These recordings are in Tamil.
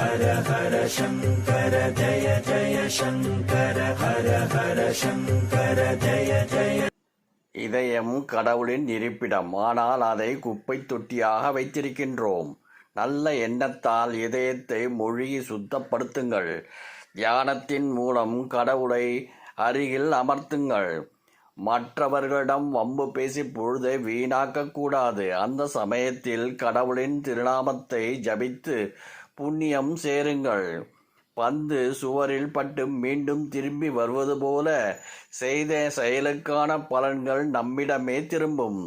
ஹர ஹர சங்கர ஜய ஜய சங்கர ஹர ஹர சங்கர ஜய ஜய இதயம் கடவுளின் இருப்பிடம். ஆனால் அதை குப்பை தொட்டியாக வைத்திருக்கின்றோம். நல்ல எண்ணத்தால் இதயத்தை மொழிகி சுத்தப்படுத்துங்கள். தியானத்தின் மூலம் கடவுளை அருகில் அமர்த்துங்கள். மற்றவர்களிடம் வம்பு பேசி பொழுதை வீணாக்கக்கூடாது. அந்த சமயத்தில் கடவுளின் திருநாமத்தை ஜபித்து புண்ணியம் சேருங்கள். பந்து சுவரில் பட்டு மீண்டும் திரும்பி வருவது போல செய்த செயலுக்கான பலன்கள் நம்மிடமே திரும்பும்.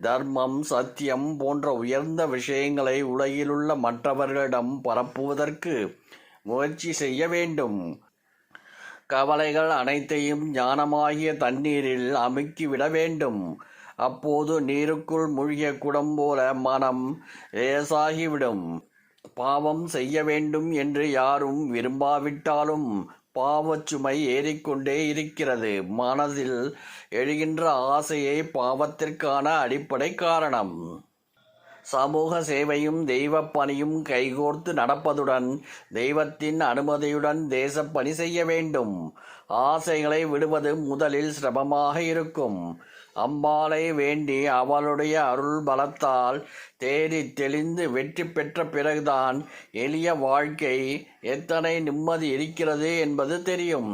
தர்மம் சத்தியம் போன்ற உயர்ந்த விஷயங்களை உலகிலுள்ள மற்றவர்களிடம் பரப்புவதற்கு முயற்சி செய்ய வேண்டும். கவலைகள் அனைத்தையும் ஞானமாகிய தண்ணீரில் அமுக்கிவிட வேண்டும். அப்போது நீருக்குள் மூழ்கிய குடம் போல மனம் லேசாகிவிடும். பாவம் செய்ய வேண்டும் என்று யாரும் விரும்பாவிட்டாலும் பாவச்சுமை ஏறிக்கொண்டே இருக்கிறது. மனதில் எழுகின்ற ஆசையே பாவத்திற்கான அடிப்படை காரணம். சமூக சேவையும் தெய்வப்பணியும் கைகோர்த்து நடப்பதுடன் தெய்வத்தின் அனுமதியுடன் தேசப்பணி செய்ய வேண்டும். ஆசைகளை விடுவது முதலில் சிரமமாக இருக்கும். அம்பாளை வேண்டி அவளுடைய அருள் பலத்தால் தேடி தெளிந்து வெற்றி பெற்ற பிறகுதான் எளிய வாழ்க்கை எத்தனை நிம்மதி இருக்கிறது என்பது தெரியும்.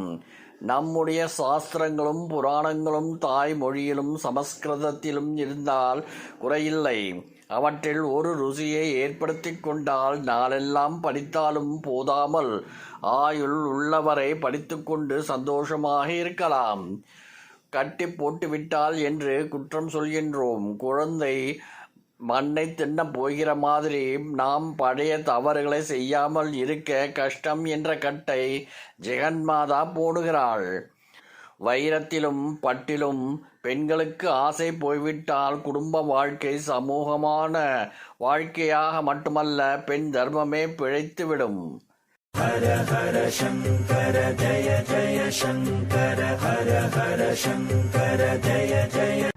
நம்முடைய சாஸ்திரங்களும் புராணங்களும் தாய்மொழியிலும் சமஸ்கிருதத்திலும் இருந்தால் குறையில்லை. அவற்றில் ஒரு ருசியை ஏற்படுத்தி கொண்டால் நாளெல்லாம் படித்தாலும் போதாமல் ஆயுள் உள்ளவரை படித்துக்கொண்டு சந்தோஷமாக இருக்கலாம். கட்டி போட்டுவிட்டால் என்று குற்றம் சொல்கின்றோம். குழந்தை மண்ணை தின்ன போகிற மாதிரி நாம் பழைய தவறுகளை செய்யாமல் இருக்க கஷ்டம் என்ற கட்டை ஜெகன்மாதா போடுகிறாள். வைரத்திலும் பட்டிலும் பெண்களுக்கு ஆசை போய்விட்டால் குடும்ப வாழ்க்கை சமூகமான வாழ்க்கையாக மட்டுமல்ல பெண் தர்மமே பிழைத்துவிடும். ஹர ஹர சங்கர ஜய ஜய சங்கர ஹர ஹர சங்கர ஜய ஜய